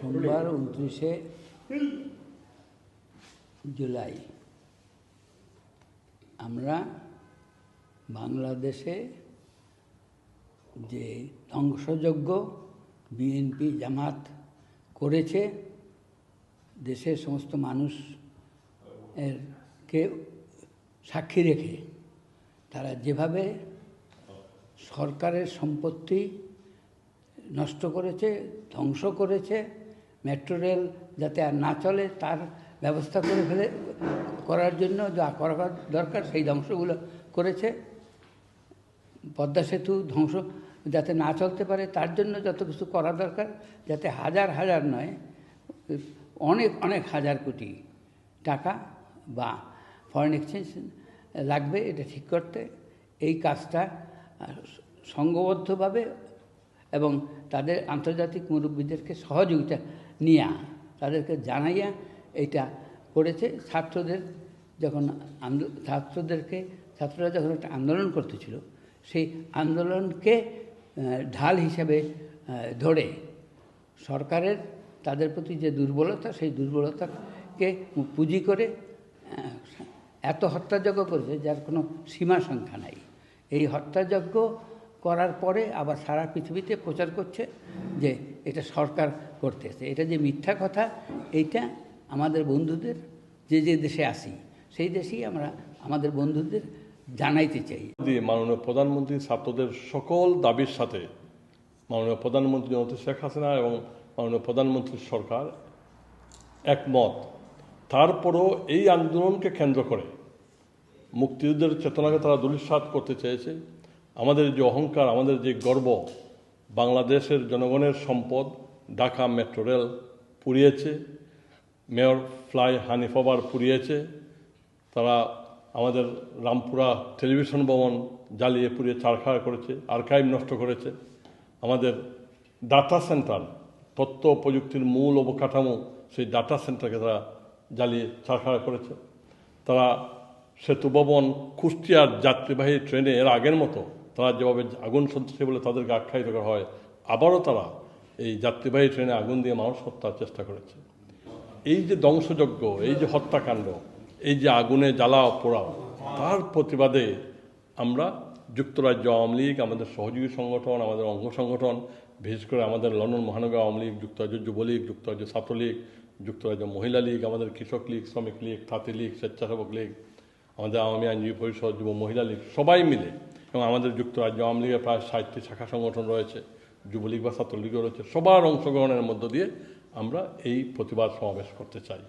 সোমবার উনত্রিশে জুলাই। আমরা বাংলাদেশে যে ধ্বংসযজ্ঞ বিএনপি জামাত করেছে, দেশের সমস্ত মানুষ এর কে সাক্ষী রেখে তারা যেভাবে সরকারের সম্পত্তি নষ্ট করেছে ধ্বংস করেছে মেট্রো রেল যাতে আর না চলে তার ব্যবস্থা করে ফেলে করার জন্য যা করা দরকার সেই ধ্বংসগুলো করেছে। পদ্মা সেতু ধ্বংস যাতে না চলতে পারে তার জন্য যত কিছু করা দরকার যাতে হাজার হাজার নয় অনেক অনেক হাজার কোটি টাকা বা ফরেন এক্সচেঞ্জ লাগবে এটা ঠিক করতে। এই কাজটা আহ, সংঘবদ্ধভাবে এবং তাদের আন্তর্জাতিক মুরব্বীদেরকে সহযোগিতা নিয়া, তাদেরকে জানাইয়া এটা করেছে। ছাত্রদের যখন ছাত্রদেরকে, ছাত্ররা যখন একটা আন্দোলন করতেছিল, সেই আন্দোলনকে ঢাল হিসাবে ধরে সরকারের তাদের প্রতি যে দুর্বলতা, সেই দুর্বলতাকে পুঁজি করে এত হত্যাযজ্ঞ করেছে যার কোনো সীমা সংখ্যা নাই। এই হত্যাযজ্ঞ করার পরে আবার সারা পৃথিবীতে প্রচার করছে যে এটা সরকার করতেছে এটা যে মিথ্যা কথা, এইটা আমাদের বন্ধুদের, যে যে দেশে আসি, সেই দেশেই আমরা আমাদের বন্ধুদের জানাইতে চাই। মাননীয় প্রধানমন্ত্রী, ছাত্রদের সকল দাবির সাথে মাননীয় প্রধানমন্ত্রী জনতা শেখ হাসিনা এবং মাননীয় প্রধানমন্ত্রীর সরকার একমত। তারপরও এই আন্দোলনকে কেন্দ্র করে মুক্তিযুদ্ধের চেতনাকে তারা দুলিশ্বাত করতে চেয়েছে। আমাদের যে অহংকার, আমাদের যে গর্ব, বাংলাদেশের জনগণের সম্পদ, ঢাকা মেট্রো রেল পুড়িয়েছে, মেয়র ফ্লাই হানিফাবার পুড়িয়েছে, তারা আমাদের রামপুরা টেলিভিশন ভবন জ্বালিয়ে পুড়িয়ে চারখাড় করেছে, আর্কাইভ নষ্ট করেছে। আমাদের ডাটা সেন্টার তথ্য প্রযুক্তির মূল অবকাঠামো সেই ডাটা সেন্টারকে তারা জ্বালিয়ে চারখাড় করেছে। তারা সেতু ভবন কুষ্টিয়ার যাত্রীবাহী ট্রেনে এর আগের মতো তারা যেভাবে আগুন সন্ত্রাসী বলে তাদেরকে আখ্যায়িত করা হয়। আবারও তারা এই যাত্রীবাহী ট্রেনে আগুন দিয়ে মানুষ হত্যার চেষ্টা করেছে। এই যে ধ্বংসযজ্ঞ, এই যে হত্যাকাণ্ড, এই যে আগুনে জ্বালা পোড়াও, তার প্রতিবাদে আমরা যুক্তরাজ্য আওয়ামী লীগ, আমাদের সহযোগী সংগঠন, আমাদের অঙ্গ সংগঠন, বিশেষ করে আমাদের লন্ডন মহানগর আওয়ামী লীগ, যুক্তরাজ্য যুবলীগ যুক্তরাজ্য ছাত্রলীগ যুক্তরাজ্য মহিলা লীগ, আমাদের কৃষক লীগ, শ্রমিক লীগ, তাঁতি লীগ, স্বেচ্ছাসেবক লীগ, আমাদের আওয়ামী আইনজীবী পরিষদ, যুব মহিলা লীগ, সবাই মিলে এবং আমাদের যুক্তরাজ্য, আওয়ামী লীগের প্রায় ষাটটি শাখা সংগঠন রয়েছে, যুবলীগ বা ছাত্রলীগও রয়েছে, সবার অংশগ্রহণের মধ্য দিয়ে আমরা এই প্রতিবাদ সমাবেশ করতে চাই।